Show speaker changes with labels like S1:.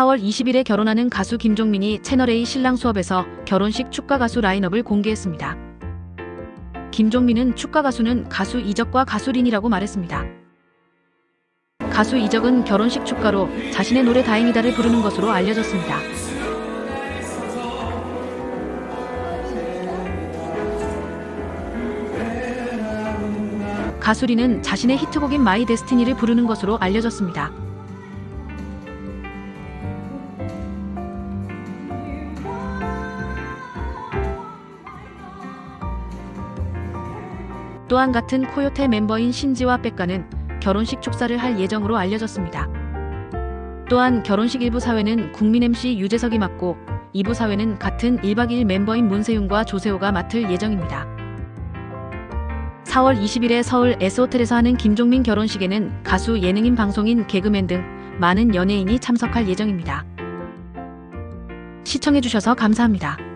S1: 4월 20일에 결혼하는 가수 김종민이 채널A 신랑 수업에서 결혼식 축가 가수 라인업을 공개했습니다. 김종민은 축가 가수는 가수 이적과 가수 린이라고 말했습니다. 가수 이적은 결혼식 축가로 자신의 노래 다행이다를 부르는 것으로 알려졌습니다. 가수 린은 자신의 히트곡인 마이 데스티니를 부르는 것으로 알려졌습니다. 또한 같은 코요태 멤버인 신지와 백가는 결혼식 축사를 할 예정으로 알려졌습니다. 또한 결혼식 일부 사회는 국민 MC 유재석이 맡고 2부 사회는 같은 1박 2일 멤버인 문세윤과 조세호가 맡을 예정입니다. 4월 20일에 서울 S호텔에서 하는 김종민 결혼식에는 가수 예능인 방송인 개그맨 등 많은 연예인이 참석할 예정입니다. 시청해주셔서 감사합니다.